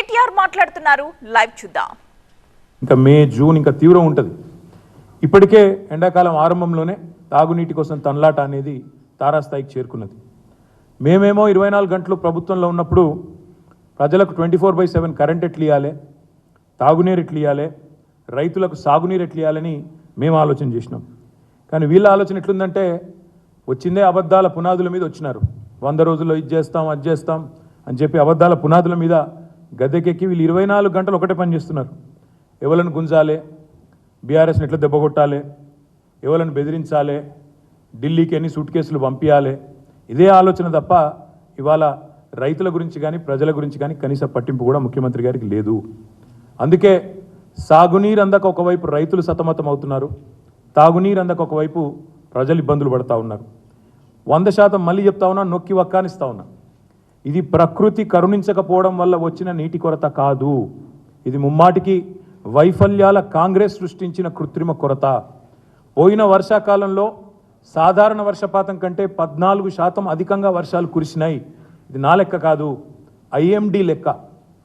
కేటీఆర్ మాట్లాడుతున్నారు. లైవ్ చూద్దాం. ఇంకా మే జూన్ ఇంకా తీవ్రం ఉంటుంది. ఇప్పటికే ఎండాకాలం ఆరంభంలోనే తాగునీటి కోసం తన్లాట అనేది తారాస్థాయికి చేరుకున్నది. మేమేమో ఇరవై నాలుగు గంటలు ప్రభుత్వంలో ఉన్నప్పుడు ప్రజలకు twenty four by seven current ఎట్లు ఇవ్వాలి తాగునీరు ఎట్లు ఇవ్వాలి రైతులకు సాగునీరు ఎట్లు ఇవ్వాలని మేము ఆలోచన చేసినాం. కానీ వీళ్ళ ఆలోచన ఎట్లుందంటే వచ్చిందే అబద్ధాల పునాదుల మీద వచ్చినారు. వంద రోజుల్లో ఇది చేస్తాం అది చేస్తాం అని చెప్పి అబద్ధాల పునాదుల మీద గద్దెకెక్కి వీళ్ళు ఇరవై నాలుగు గంటలు ఒకటే పని చేస్తున్నారు. ఎవరిని గుంజాలి? బీఆర్ఎస్ని ఎట్లా దెబ్బకొట్టాలి ఎవరిని బెదిరించాలి? ఢిల్లీకి ఎన్ని సూట్ కేసులు పంపించాలి ఇదే ఆలోచన తప్ప ఇవాళ రైతుల గురించి కానీ ప్రజల గురించి కానీ కనీస పట్టింపు కూడా ముఖ్యమంత్రి గారికి లేదు. అందుకే సాగునీరు అందక ఒకవైపు రైతులు సతమతం అవుతున్నారు. తాగునీరు అందక ఒకవైపు ప్రజలు ఇబ్బందులు పడతా ఉన్నారు. వంద శాతం మళ్ళీ చెప్తా ఉన్నా నొక్కి వక్కానిస్తా ఉన్నా. ఇది ప్రకృతి కరుణించకపోవడం వల్ల వచ్చిన నీటి కొరత కాదు. ఇది ముమ్మాటికి వైఫల్యాల కాంగ్రెస్ సృష్టించిన కృత్రిమ కొరత. పోయిన వర్షాకాలంలో సాధారణ వర్షపాతం కంటే పద్నాలుగు శాతం అధికంగా వర్షాలు కురిసినాయి. ఇది నా లెక్క కాదు ఐఎండి లెక్క.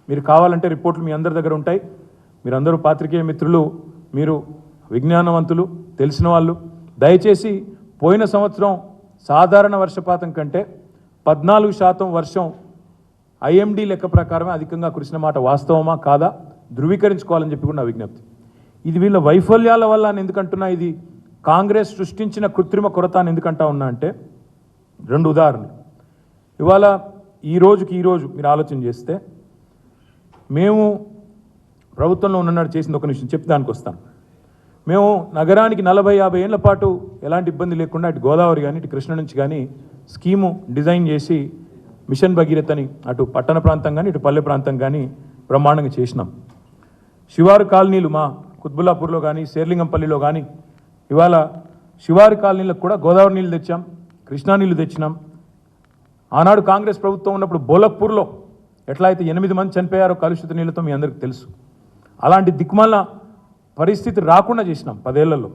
మీరు కావాలంటే రిపోర్ట్లు మీ అందరి దగ్గర ఉంటాయి. మీరందరూ పాత్రికేయ మిత్రులు మీరు విజ్ఞానవంతులు తెలిసిన వాళ్ళు. దయచేసి పోయిన సంవత్సరం సాధారణ వర్షపాతం కంటే పద్నాలుగు శాతం వర్షం ఐఎండి లెక్క ప్రకారమే అధికంగా కురిసిన మాట వాస్తవమా? కాదా? ధృవీకరించుకోవాలని చెప్పి కూడా నా విజ్ఞప్తి. ఇది వీళ్ళ వైఫల్యాల వల్ల నేను ఎందుకంటున్నా ఇది కాంగ్రెస్ సృష్టించిన కృత్రిమ కొరత అని ఎందుకంటా ఉన్నా అంటే రెండు ఉదాహరణలు. ఇవాళ ఈ రోజుకి ఈ రోజు మీరు ఆలోచన చేస్తే మేము ప్రభుత్వంలో ఉన్ననాడు చేసింది ఒక నిమిషం చెప్పి దానికి వస్తాను. మేము నగరానికి నలభై యాభై ఏళ్ళ పాటు ఎలాంటి ఇబ్బంది లేకుండా ఇటు గోదావరి కానీ ఇటు కృష్ణ నుంచి కానీ స్కీము డిజైన్ చేసి మిషన్ భగీరథ్ అని అటు పట్టణ ప్రాంతం కానీ ఇటు పల్లె ప్రాంతం కానీ బ్రహ్మాండంగా చేసినాం. శివారు కాలనీలు మా కుత్బుల్లాపూర్లో కానీ శేర్లింగంపల్లిలో కానీ ఇవాళ శివారు కాలనీలకు కూడా గోదావరి నీళ్ళు తెచ్చాం కృష్ణా నీళ్ళు తెచ్చినాం. ఆనాడు కాంగ్రెస్ ప్రభుత్వం ఉన్నప్పుడు బోలక్పూర్లో ఎట్లా అయితే ఎనిమిది మంది చనిపోయారో కలుషిత నీళ్ళతో మీ అందరికీ తెలుసు. అలాంటి దిక్కుమాల పరిస్థితి రాకుండా చేసినాం పదేళ్ళలో.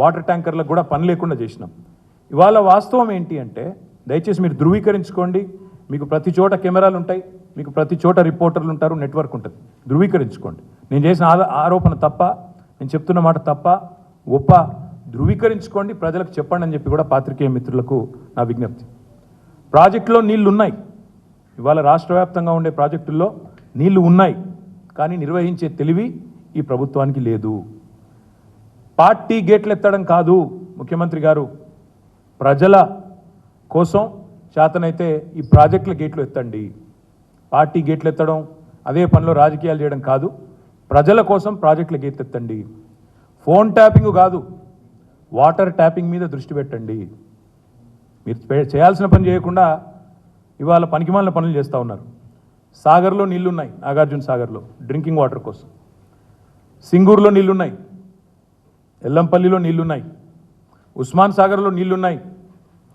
వాటర్ ట్యాంకర్లకు కూడా పని లేకుండా చేసినాం. ఇవాళ వాస్తవం ఏంటి అంటే దయచేసి మీరు ధృవీకరించుకోండి. మీకు ప్రతి చోట కెమెరాలు ఉంటాయి. మీకు ప్రతి చోట రిపోర్టర్లు ఉంటారు. నెట్వర్క్ ఉంటుంది. ధృవీకరించుకోండి. నేను చేసిన ఆరోపణ తప్ప నేను చెప్తున్న మాట తప్ప ఒప్ప ధృవీకరించుకోండి. ప్రజలకు చెప్పండి అని చెప్పి కూడా పాత్రికేయ మిత్రులకు నా విజ్ఞప్తి. ప్రాజెక్టులో నీళ్ళు ఉన్నాయి. ఇవాళ రాష్ట్ర వ్యాప్తంగా ఉండే ప్రాజెక్టుల్లో నీళ్ళు ఉన్నాయి. కానీ నిర్వహించే తెలివి ఈ ప్రభుత్వానికి లేదు. పార్టీ గేట్లు ఎత్తడం కాదు ముఖ్యమంత్రి గారు. ప్రజల కోసం చేతనైతే ఈ ప్రాజెక్టుల గేట్లు ఎత్తండి. పార్టీ గేట్లు ఎత్తడం అదే పనిలో రాజకీయాలు చేయడం కాదు ప్రజల కోసం ప్రాజెక్టుల గేట్లు ఎత్తండి. ఫోన్ ట్యాపింగ్ కాదు వాటర్ ట్యాపింగ్ మీద దృష్టి పెట్టండి. మీరు చేయాల్సిన పని చేయకుండా ఇవాళ పనికిమాలిన పనులు చేస్తూ ఉన్నారు. సాగర్లో నీళ్ళున్నాయి నాగార్జున సాగర్లో డ్రింకింగ్ వాటర్ కోసం. సింగూరులో నీళ్ళున్నాయి ఎల్లంపల్లిలో నీళ్ళున్నాయి ఉస్మాన్ సాగర్లో నీళ్ళున్నాయి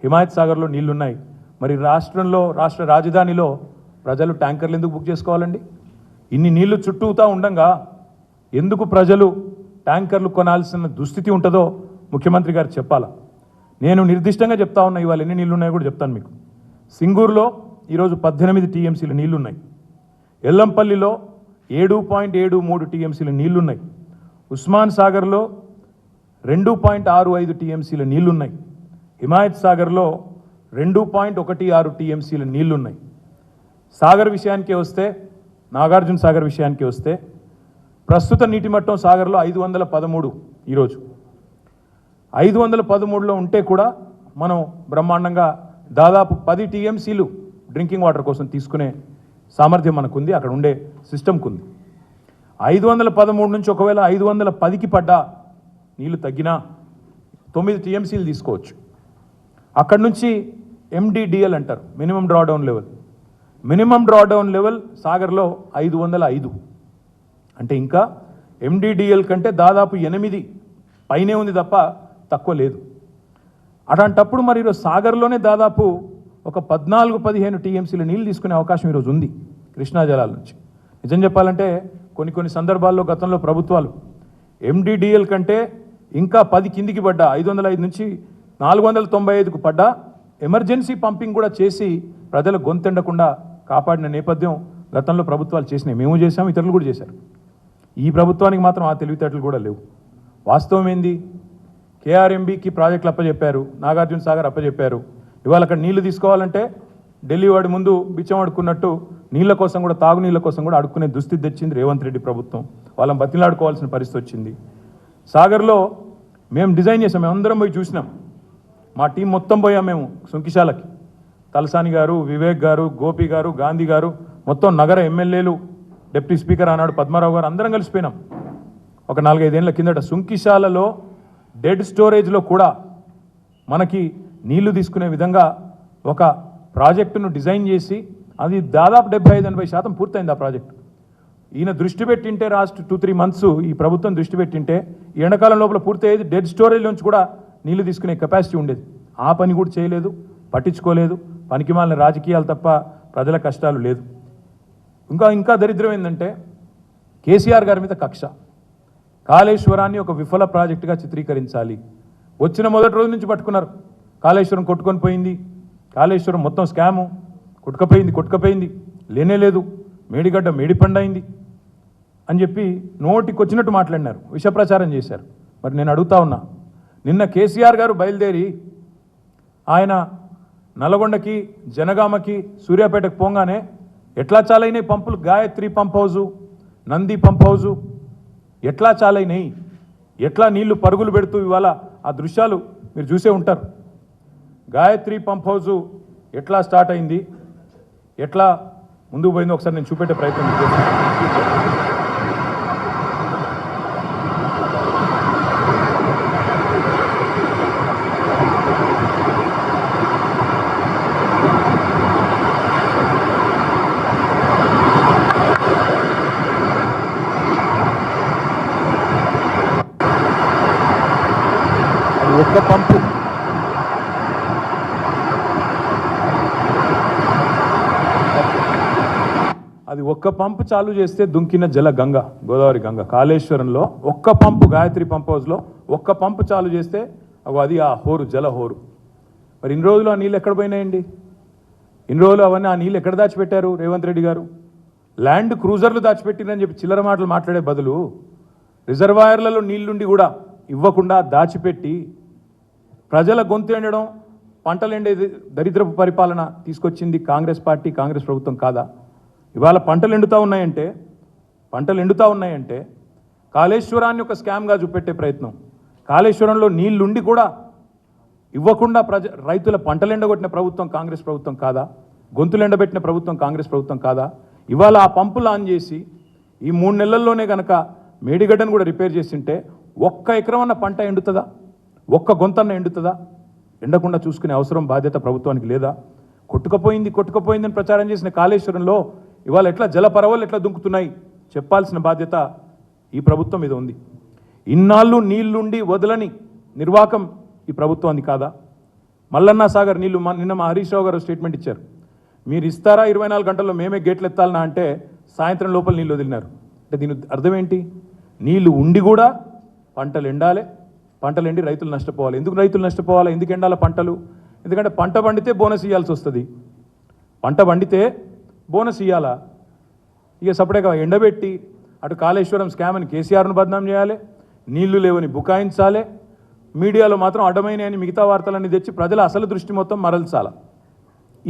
హిమాయత్ సాగర్లో నీళ్ళున్నాయి. మరి రాష్ట్రంలో రాష్ట్ర రాజధానిలో ప్రజలు ట్యాంకర్లు ఎందుకు బుక్ చేసుకోవాలండి? ఇన్ని నీళ్ళు చుట్టూతా ఉండంగా ఎందుకు ప్రజలు ట్యాంకర్లు కొనాల్సిన దుస్థితి ఉంటుందో ముఖ్యమంత్రి గారు చెప్పాలా? నేను నిర్దిష్టంగా చెప్తా ఉన్నా ఇవాళ ఎన్ని నీళ్ళు ఉన్నాయో కూడా చెప్తాను మీకు. సింగూరులో ఈరోజు పద్దెనిమిది టీఎంసీల నీళ్ళున్నాయి. ఎల్లంపల్లిలో ఏడు పాయింట్ ఏడు మూడు టీఎంసీల నీళ్ళున్నాయి. ఉస్మాన్ సాగర్లో రెండు పాయింట్ ఆరు ఐదు టీఎంసీల నీళ్ళున్నాయి. హిమాయత్ సాగర్లో రెండు పాయింట్ ఒకటి ఆరు టీఎంసీల నీళ్ళున్నాయి. సాగర్ విషయానికి వస్తే నాగార్జున సాగర్ విషయానికి వస్తే ప్రస్తుత నీటి మట్టం సాగర్లో ఐదు వందల పదమూడు ఈరోజు. ఐదు వందల పదమూడులో ఉంటే కూడా మనం బ్రహ్మాండంగా దాదాపు పది టీఎంసీలు డ్రింకింగ్ వాటర్ కోసం తీసుకునే సామర్థ్యం మనకుంది అక్కడ ఉండే సిస్టమ్కు ఉంది. ఐదు వందల పదమూడు నుంచి ఒకవేళ ఐదు వందల పదికి పడ్డా నీళ్ళు తగ్గినా తొమ్మిది టీఎంసీలు తీసుకోవచ్చు. అక్కడ నుంచి ఎండిడిఎల్ అంటారు. Minimum drawdown level minimum drawdown level సాగర్లో ఐదు వందల ఐదు. అంటే ఇంకా ఎండిడిఎల్ కంటే దాదాపు ఎనిమిది పైనే ఉంది తప్ప తక్కువ లేదు. అలాంటప్పుడు మరి ఈరోజు సాగర్లోనే దాదాపు ఒక పద్నాలుగు పదిహేను టీఎంసీలు నీళ్ళు తీసుకునే అవకాశం ఈరోజు ఉంది కృష్ణా జలాల నుంచి. నిజం చెప్పాలంటే కొన్ని కొన్ని సందర్భాల్లో గతంలో ప్రభుత్వాలు ఎండిడిఎల్ కంటే ఇంకా పది కిందికి పడ్డ. ఐదు వందల ఐదు నుంచి నాలుగు వందల తొంభై ఐదుకు పడ్డా ఎమర్జెన్సీ పంపింగ్ కూడా చేసి ప్రజలు గొంతెండకుండా కాపాడిన నేపథ్యం గతంలో ప్రభుత్వాలు చేసినాయి మేము చేసాం ఇతరులు కూడా చేశారు. ఈ ప్రభుత్వానికి మాత్రం ఆ తెలివితేటలు కూడా లేవు. వాస్తవం ఏంది? కేఆర్ఎంబికి ప్రాజెక్టులు అప్పచెప్పారు నాగార్జున సాగర్ అప్పచెప్పారు ఇవాళ అక్కడ నీళ్ళు తీసుకోవాలంటే ఢిల్లీ వాడి ముందు బిచ్చం అడుక్కున్నట్టు నీళ్ళ కోసం కూడా తాగునీళ్ళ కోసం కూడా అడుక్కునే దుస్థితి తెచ్చింది రేవంత్ రెడ్డి ప్రభుత్వం. వాళ్ళని బతిలాడుకోవాల్సిన పరిస్థితి వచ్చింది. సాగర్లో మేము డిజైన్ చేసాం మేము అందరం పోయి చూసినాం. మా టీం మొత్తం పోయాం మేము సుంకిశాలకి. తలసాని గారు వివేక్ గారు గోపి గారు గాంధీ గారు మొత్తం నగర ఎమ్మెల్యేలు డిప్యూటీ స్పీకర్ ఆనాడు పద్మారావు గారు అందరం కలిసిపోయినాం ఒక నాలుగైదేళ్ళ కిందట సుంకిశాలలో డెడ్ స్టోరేజ్లో కూడా మనకి నీళ్ళు తీసుకునే విధంగా ఒక ప్రాజెక్టును డిజైన్ చేసి అది దాదాపు డెబ్బై ఐదు ఎనభై శాతం పూర్తయింది ఆ ప్రాజెక్టు. ఈయన దృష్టి పెట్టింటే లాస్ట్ టూ త్రీ మంత్స్ ఈ ప్రభుత్వం దృష్టి పెట్టింటే ఈ ఎండాకాలం లోపల పూర్తయ్యేది డెడ్ స్టోరేజ్ నుంచి కూడా నీళ్ళు తీసుకునే కెపాసిటీ ఉండేది. ఆ పని కూడా చేయలేదు పట్టించుకోలేదు. పనికిమాలిన రాజకీయాలు తప్ప ప్రజల కష్టాలు లేదు. ఇంకా ఇంకా దరిద్రం ఏంటంటే కేసీఆర్ గారి మీద కక్ష. కాళేశ్వరాన్ని ఒక విఫల ప్రాజెక్టుగా చిత్రీకరించాలి. వచ్చిన మొదటి రోజు నుంచి పట్టుకున్నారు. కాళేశ్వరం కొట్టుకొని పోయింది. కాళేశ్వరం మొత్తం స్కాము కొట్టుకపోయింది కొట్టుకపోయింది. లేనే లేదు. మేడిగడ్డ మేడిపండైంది అని చెప్పి నోటికొచ్చినట్టు మాట్లాడినారు. విషప్రచారం చేశారు. మరి నేను అడుగుతా ఉన్నా నిన్న కేసీఆర్ గారు బయలుదేరి ఆయన నల్గొండకి జనగామకి సూర్యాపేటకు పోగానే ఎట్లా చాలైనాయి పంపులు? Gayatri pump house Nandi pump house ఎట్లా చాలైనాయి? ఎట్లా నీళ్ళు పరుగులు పెడుతూ ఇవాళ ఆ దృశ్యాలు మీరు చూసే ఉంటారు. గాయత్రి పంప్ హౌజు ఎట్లా స్టార్ట్ అయింది? ఎట్లా ముందుకు పోయిందో ఒకసారి నేను చూపెట్టే ప్రయత్నం చేస్తాను అది ఒక్క పంపు అది ఒక్క పంపు చాలు చేస్తే దుంకిన జల గంగ గోదావరి గంగ. కాళేశ్వరంలో ఒక్క పంపు గాయత్రి పంప్ హౌస్లో ఒక్క పంపు చాలు చేస్తే అది ఆ హోరు జల హోరు. మరి ఇన్ని రోజులు ఆ నీళ్ళు ఎక్కడ పోయినాయండి? ఇన్ని రోజులు అవన్నీ ఆ నీళ్ళు ఎక్కడ దాచిపెట్టారు రేవంత్ రెడ్డి గారు? ల్యాండ్ క్రూజర్లు దాచిపెట్టిందని చెప్పి చిల్లర మాటలు మాట్లాడే బదులు రిజర్వాయర్లలో నీళ్ళుండి కూడా ఇవ్వకుండా దాచిపెట్టి ప్రజల గొంతు ఎండడం పంటలు ఎండే దరిద్రపు పరిపాలన తీసుకొచ్చింది కాంగ్రెస్ పార్టీ కాంగ్రెస్ ప్రభుత్వం కాదా? ఇవాళ పంటలు ఎండుతూ ఉన్నాయంటే పంటలు ఎండుతూ ఉన్నాయంటే కాళేశ్వరాన్ని ఒక స్కామ్గా చూపెట్టే ప్రయత్నం. కాళేశ్వరంలో నీళ్ళుండి కూడా ఇవ్వకుండా ప్రజ రైతుల పంటలు ఎండగొట్టిన ప్రభుత్వం కాంగ్రెస్ ప్రభుత్వం కాదా? గొంతులు ఎండబెట్టిన ప్రభుత్వం కాంగ్రెస్ ప్రభుత్వం కాదా? ఇవాళ ఆ పంపులు ఆన్ చేసి ఈ మూడు నెలల్లోనే కనుక మేడిగడ్డను కూడా రిపేర్ చేసింటే ఒక్క ఎకరం పంట ఎండుతుందా? ఒక్క గొంతన్న ఎండుతుందా? ఎండకుండా చూసుకునే అవసరం బాధ్యత ప్రభుత్వానికి లేదా? కొట్టుకపోయింది కొట్టుకపోయిందని ప్రచారం చేసిన కాళేశ్వరంలో ఇవాళ ఎట్లా జలపరవలు ఎట్లా దుంకుతున్నాయి? చెప్పాల్సిన బాధ్యత ఈ ప్రభుత్వం మీద ఉంది. ఇన్నాళ్ళు నీళ్ళుండి వదలని నిర్వాకం ఈ ప్రభుత్వానికి కాదా? మల్లన్న సాగర్ నీళ్ళు నిన్న మా హరీష్ రావు గారు స్టేట్మెంట్ ఇచ్చారు. మీరు ఇస్తారా? ఇరవై నాలుగు గంటల్లో మేమే గేట్లు ఎత్తాలనా అంటే సాయంత్రం లోపల నీళ్ళు వదిలినారు. అంటే దీని అర్థం ఏంటి? నీళ్ళు ఉండి కూడా పంటలు ఎండాలి. పంటలు ఎండి రైతులు నష్టపోవాలి. ఎందుకు రైతులు నష్టపోవాలి? ఎందుకు ఎండాలి పంటలు? ఎందుకంటే పంట పండితే బోనస్ ఇవ్వాల్సి వస్తుంది. పంట పండితే బోనస్ ఇవ్వాలా ఇక సపరేట్గా ఎండబెట్టి అటు కాళేశ్వరం స్కామ్ అని కేసీఆర్ను బదనాం చేయాలి నీళ్ళు లేవని బుకాయించాలి మీడియాలో మాత్రం అడ్డమైన అని మిగతా వార్తలన్నీ తెచ్చి ప్రజల అసలు దృష్టి మొత్తం మరల్చాల.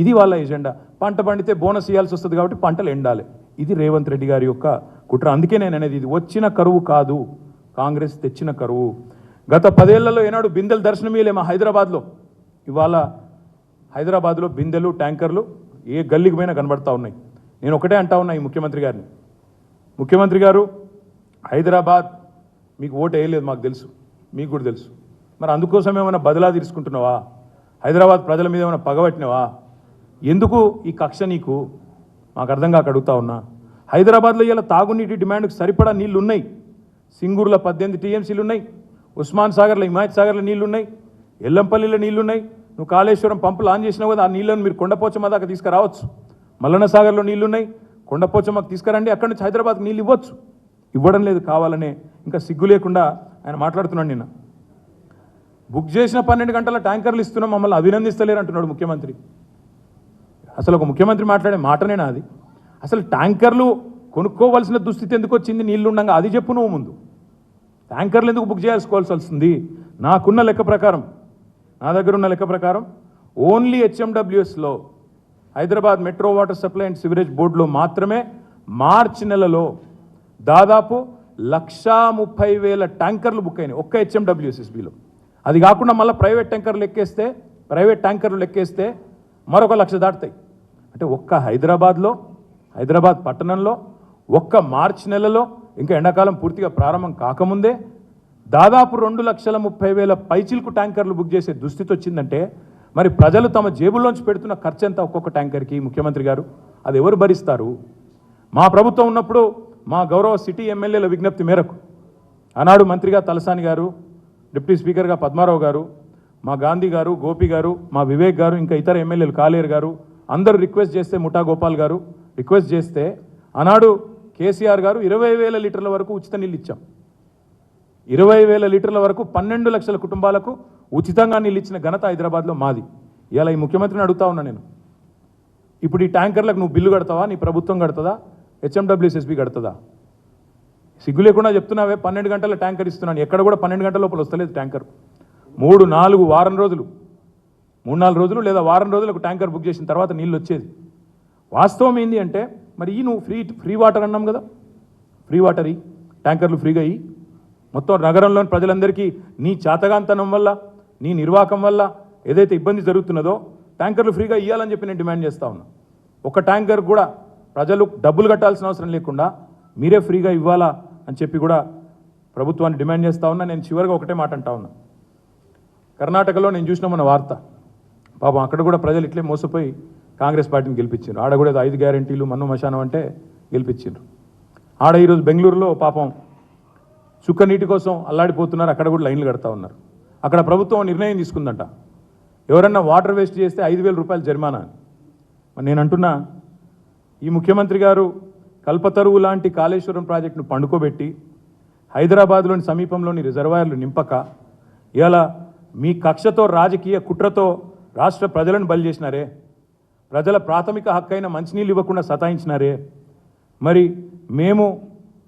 ఇది వాళ్ళ ఎజెండా. పంట పండితే బోనస్ ఇవ్వాల్సి వస్తుంది కాబట్టి పంటలు ఎండాలి. ఇది రేవంత్ రెడ్డి గారి యొక్క కుట్ర. అందుకే నేను అనేది ఇది. వచ్చిన కరువు కాదు. కాంగ్రెస్ తెచ్చిన కరువు. గత పదేళ్ళలో ఏనాడు బిందెలు దర్శనమీయలే మా హైదరాబాద్లో. ఇవాళ హైదరాబాద్లో బిందెలు ట్యాంకర్లు ఏ గల్లీకి పోయినా కనబడతా ఉన్నాయి. నేను ఒకటే అంటా ఉన్నా ఈ ముఖ్యమంత్రి గారిని. ముఖ్యమంత్రి గారు హైదరాబాద్ మీకు ఓటు వేయలేదు మాకు తెలుసు మీకు కూడా తెలుసు. మరి అందుకోసం ఏమైనా బదిలా తీసుకుంటున్నావా? హైదరాబాద్ ప్రజల మీద ఏమైనా పగబట్టినావా ఎందుకు ఈ కక్ష నీకు? మాకు అర్థం కాక అడుగుతా ఉన్నా. హైదరాబాద్లో ఇలా తాగునీటి డిమాండ్కి సరిపడా నీళ్ళు ఉన్నాయి సింగూరులో పద్దెనిమిది టీఎంసీలు ఉన్నాయి ఉస్మాన్ సాగర్లో హిమాయత్ సాగర్లో నీళ్ళున్నాయి. ఎల్లంపల్లిలో నీళ్ళున్నాయి. నువ్వు కాళేశ్వరం పంపులు ఆన్ చేసినావు కదా ఆ నీళ్ళను మీరు కొండపోచమ్మ దాకా తీసుకురావచ్చు. మల్లన్న సాగర్లో నీళ్ళున్నాయి కొండపోచమ్మకు తీసుకురండి అక్కడి నుంచి హైదరాబాద్కి నీళ్ళు ఇవ్వచ్చు. ఇవ్వడం లేదు కావాలనే ఇంకా సిగ్గు లేకుండా ఆయన మాట్లాడుతున్నాడు నిన్న. బుక్ చేసిన పన్నెండు గంటల ట్యాంకర్లు ఇస్తున్నాం మమ్మల్ని అభినందిస్తలేరు అంటున్నాడు ముఖ్యమంత్రి. అసలు ఒక ముఖ్యమంత్రి మాట్లాడే మాటనేనా అది అసలు ట్యాంకర్లు కొనుక్కోవాల్సిన దుస్థితి ఎందుకు వచ్చింది? నీళ్ళు ఉండగా అది చెప్పు నువ్వు ముందు. ట్యాంకర్లు ఎందుకు బుక్ చేసుకోవాల్సి వస్తుంది? నాకున్న లెక్క ప్రకారం. నా దగ్గర ఉన్న లెక్క ప్రకారం only హెచ్ఎండబ్ల్యూఎస్లో Hyderabad metro water supply and sewerage బోర్డులో మాత్రమే మార్చి నెలలో దాదాపు లక్షా ముప్పై వేల ట్యాంకర్లు బుక్ అయినాయి ఒక్క హెచ్ఎండబ్ల్యూఎస్ఎస్బిలో అది కాకుండా మళ్ళీ ప్రైవేట్ ట్యాంకర్లు లెక్కేస్తే ప్రైవేట్ ట్యాంకర్లు లెక్కేస్తే మరొక లక్ష దాటుతాయి. అంటే ఒక్క హైదరాబాద్లో హైదరాబాద్ పట్టణంలో ఒక్క మార్చి నెలలో ఇంకా ఎండాకాలం పూర్తిగా ప్రారంభం కాకముందే దాదాపు రెండు లక్షల ముప్పై వేల పైచిల్కు ట్యాంకర్లు బుక్ చేసే దుస్థితి వచ్చిందంటే మరి ప్రజలు తమ జేబుల్లోంచి పెడుతున్న ఖర్చు ఎంత ఒక్కొక్క ట్యాంకర్కి? ముఖ్యమంత్రి గారు అది ఎవరు భరిస్తారు? మా ప్రభుత్వం ఉన్నప్పుడు మా గౌరవ సిటీ ఎమ్మెల్యేల విజ్ఞప్తి మేరకు ఆనాడు మంత్రిగా తలసాని గారు డిప్యూటీ స్పీకర్గా పద్మారావు గారు మా గాంధీ గారు గోపి గారు మా వివేక్ గారు ఇంకా ఇతర ఎమ్మెల్యేలు కాలేరు గారు అందరూ రిక్వెస్ట్ చేస్తే ముఠా గోపాల్ గారు రిక్వెస్ట్ చేస్తే ఆనాడు కేసీఆర్ గారు ఇరవై వేల లీటర్ల వరకు ఉచిత నీళ్ళు ఇచ్చాం. ఇరవై వేల లీటర్ల వరకు పన్నెండు లక్షల కుటుంబాలకు ఉచితంగా నీళ్ళు ఇచ్చిన ఘనత హైదరాబాద్లో మాది. ఇలా ఈ ముఖ్యమంత్రిని అడుగుతా ఉన్నా నేను. ఇప్పుడు ఈ ట్యాంకర్లకు నువ్వు బిల్లు కడతావా? నీ ప్రభుత్వం కడుతుందా? హెచ్ఎండబ్ల్యూఎస్ఎస్బి కడుతుందా? సిగ్గు లేకుండా చెప్తున్నావే పన్నెండు గంటల ట్యాంకర్ ఇస్తున్నాను. ఎక్కడ కూడా పన్నెండు గంటల లోపల వస్తలేదు ట్యాంకర్. మూడు నాలుగు వారం రోజులు. మూడు నాలుగు రోజులు లేదా వారం రోజులకు ట్యాంకర్ బుక్ చేసిన తర్వాత నీళ్ళు వచ్చేది. వాస్తవం ఏంటి అంటే మరి ఈ నువ్వు ఫ్రీ ఫ్రీ వాటర్ అన్నాం కదా? ఫ్రీ వాటర్ ఈ. ట్యాంకర్లు ఫ్రీగా ఇయ్యి మొత్తం నగరంలోని ప్రజలందరికీ నీ చాతగాంతనం వల్ల నీ నిర్వాకం వల్ల ఏదైతే ఇబ్బంది జరుగుతున్నదో ట్యాంకర్లు ఫ్రీగా ఇవ్వాలని చెప్పి నేను డిమాండ్ చేస్తా ఉన్నా. ఒక ట్యాంకర్ కూడా ప్రజలు డబ్బులు కట్టాల్సిన అవసరం లేకుండా మీరే ఫ్రీగా ఇవ్వాలా అని చెప్పి కూడా ప్రభుత్వాన్ని డిమాండ్ చేస్తా ఉన్నా. నేను చివరిగా ఒకటే మాట అంటా ఉన్నా. కర్ణాటకలో నేను చూసిన మన వార్త పాపం అక్కడ కూడా ప్రజలు ఇట్లే మోసపోయి కాంగ్రెస్ పార్టీని గెలిపించారు. ఆడ కూడా ఐదు గ్యారెంటీలు మన్ను మశానం అంటే గెలిపించారు. ఆడ ఈరోజు బెంగళూరులో పాపం చుక్క నీటి కోసం అల్లాడిపోతున్నారు. అక్కడ కూడా లైన్లు కడతా ఉన్నారు. అక్కడ ప్రభుత్వం నిర్ణయం తీసుకుందంట. ఎవరన్నా వాటర్ వేస్ట్ చేస్తే ఐదు వేల రూపాయలు జరిమానా అని. నేను అంటున్నా ఈ ముఖ్యమంత్రి గారు కల్పతరువు లాంటి కాళేశ్వరం ప్రాజెక్టును పండుకోబెట్టి హైదరాబాద్లోని సమీపంలోని రిజర్వాయర్లు నింపక ఇవాళ మీ కక్షతో రాజకీయ కుట్రతో రాష్ట్ర ప్రజలను బలి చేసినారే. ప్రజల ప్రాథమిక హక్కైన మంచినీళ్ళు ఇవ్వకుండా సతాయించినారే. మరి మేము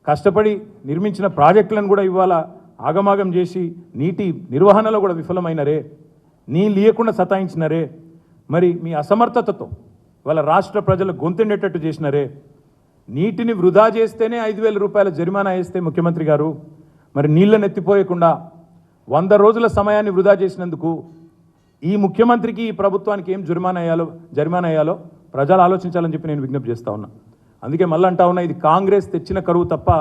కష్టపడి నిర్మించిన ప్రాజెక్టులను కూడా ఇవాళ ఆగమాగం చేసి నీటి నిర్వహణలో కూడా విఫలమైనరే నీళ్ళు ఇవ్వకుండా సతాయించినరే మరి మీ అసమర్థతతో వాళ్ళ రాష్ట్ర ప్రజలు గొంతుండేటట్టు చేసినరే నీటిని వృధా చేస్తేనే ఐదు వేల రూపాయల జరిమానా వేస్తే ముఖ్యమంత్రి గారు మరి నీళ్ళను ఎత్తిపోయకుండా వంద రోజుల సమయాన్ని వృధా చేసినందుకు ఈ ముఖ్యమంత్రికి ఈ ప్రభుత్వానికి ఏం జరిమానా అయ్యాలో జరిమానా అయ్యాలో ప్రజలు ఆలోచించాలని చెప్పి నేను విజ్ఞప్తి చేస్తా ఉన్నా. అందుకే మళ్ళీ అంటా ఉన్నా ఇది కాంగ్రెస్ తెచ్చిన కరువు తప్ప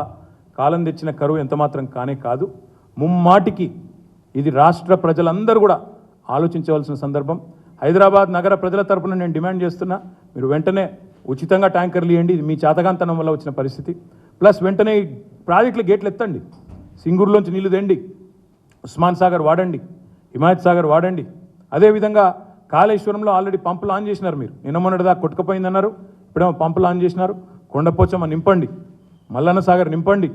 కాలం తెచ్చిన కరువు ఎంతమాత్రం కానే కాదు. ముమ్మాటికి ఇది రాష్ట్ర ప్రజలందరూ కూడా ఆలోచించవలసిన సందర్భం. హైదరాబాద్ నగర ప్రజల తరపున నేను డిమాండ్ చేస్తున్నా మీరు వెంటనే ఉచితంగా ట్యాంకర్లు ఇవ్వండి ఇది మీ చేతగాంతనం వల్ల వచ్చిన పరిస్థితి. ప్లస్ వెంటనే ప్రాజెక్టులు ప్రాజెక్టుల గేట్లు ఎత్తండి సింగూరులోంచి నీళ్ళు తెండి ఉస్మాన్ సాగర్ వాడండి హిమాయత్ సాగర్ వాడండి. అదేవిధంగా కాళేశ్వరంలో ఆల్రెడీ పంపులు ఆన్ చేసినారు మీరు. నిన్న మొన్నటి దాకా కొట్టుకుపోయిందన్నారు ఇప్పుడేమో పంపులు ఆన్ చేసినారు. కొండపోచమ్మ నింపండి మల్లన్న సాగర్ నింపండి.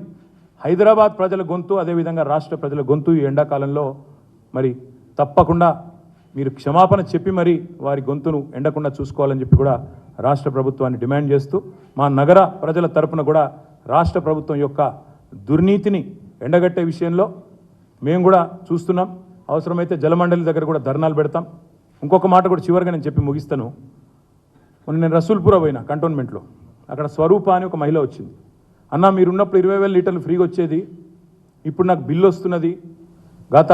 హైదరాబాద్ ప్రజల గొంతు అదేవిధంగా రాష్ట్ర ప్రజల గొంతు ఈ ఎండాకాలంలో మరి తప్పకుండా మీరు క్షమాపణ చెప్పి మరి వారి గొంతును ఎండకుండా చూసుకోవాలని చెప్పి కూడా రాష్ట్ర ప్రభుత్వాన్ని డిమాండ్ చేస్తూ మా నగర ప్రజల తరపున కూడా రాష్ట్ర ప్రభుత్వం యొక్క దుర్నీతిని ఎండగట్టే విషయంలో మేము కూడా చూస్తున్నాం. అవసరమైతే జలమండలి దగ్గర కూడా ధర్నాలు పెడతాం. ఇంకొక మాట కూడా చివరిగా నేను చెప్పి ముగిస్తాను. మొన్న నేను రసూల్పుర పోయినా కంటోన్మెంట్లో అక్కడ స్వరూప అని ఒక మహిళ వచ్చింది. అన్న మీరున్నప్పుడు ఇరవై వేల లీటర్లు ఫ్రీగా వచ్చేది? ఇప్పుడు నాకు బిల్లు వస్తున్నది. గత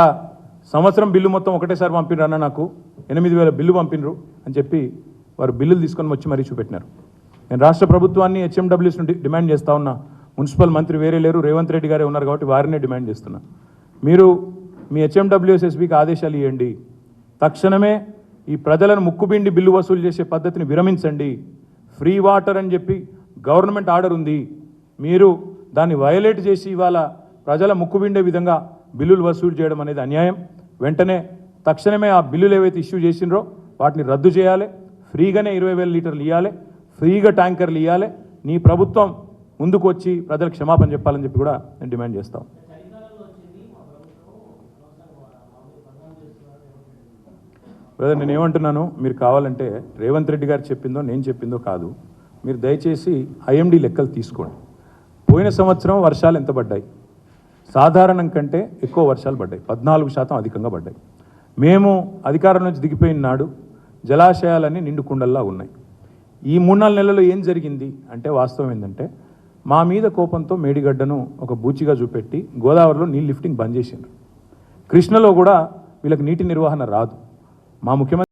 సంవత్సరం బిల్లు మొత్తం ఒకటేసారి పంపినారు అన్న నాకు. ఎనిమిది వేల బిల్లు పంపినరు అని చెప్పి వారు బిల్లులు తీసుకొని వచ్చి మరీ చూపెట్టినారు. నేను రాష్ట్ర ప్రభుత్వాన్ని హెచ్ఎండబ్ల్యూస్ నుండి డిమాండ్ చేస్తా ఉన్నా. మున్సిపల్ మంత్రి వేరే లేరు రేవంత్ రెడ్డి గారే ఉన్నారు కాబట్టి వారినే డిమాండ్ చేస్తున్నా. మీరు మీ హెచ్ఎండబ్ల్యూఎస్ఎస్బికి ఆదేశాలు ఇవ్వండి తక్షణమే ఈ ప్రజలను ముక్కుబిండి బిల్లు వసూలు చేసే పద్ధతిని విరమించండి. ఫ్రీ వాటర్ అని చెప్పి గవర్నమెంట్ ఆర్డర్ ఉంది. మీరు దాన్ని వయలేట్ చేసి ఇవాళ ప్రజల ముక్కుబిండే విధంగా బిల్లులు వసూలు చేయడం అనేది అన్యాయం. వెంటనే తక్షణమే ఆ బిల్లులు ఏవైతే ఇష్యూ చేసిండ్రో వాటిని రద్దు చేయాలి. ఫ్రీగానే ఇరవై వేల లీటర్లు ఇవ్వాలి ఫ్రీగా ట్యాంకర్లు ఇవ్వాలి నీ ప్రభుత్వం ముందుకు వచ్చి ప్రజలకు క్షమాపణ చెప్పాలని చెప్పి కూడా నేను డిమాండ్ చేస్తాను బ్రదర్ నేను ఏమంటున్నాను? మీరు కావాలంటే రేవంత్ రెడ్డి గారు చెప్పిందో నేను చెప్పిందో కాదు. మీరు దయచేసి ఐఎండి లెక్కలు తీసుకోండి. పోయిన సంవత్సరం వర్షాలు ఎంత పడ్డాయి? సాధారణం కంటే ఎక్కువ వర్షాలు పడ్డాయి. పద్నాలుగు శాతం అధికంగా పడ్డాయి. మేము అధికారం నుంచి దిగిపోయిన నాడు జలాశయాలన్నీ నిండుకుండల్లా ఉన్నాయి. ఈ మూడు నాలుగు నెలల్లో ఏం జరిగింది? అంటే వాస్తవం ఏంటంటే మా మీద కోపంతో మేడిగడ్డను ఒక బూచిగా చూపెట్టి గోదావరిలో నీళ్ళు లిఫ్టింగ్ బంద్ చేసిండ్రు. కృష్ణలో కూడా వీళ్ళకి నీటి నిర్వహణ రాదు. మా ముఖ్యమంత్రి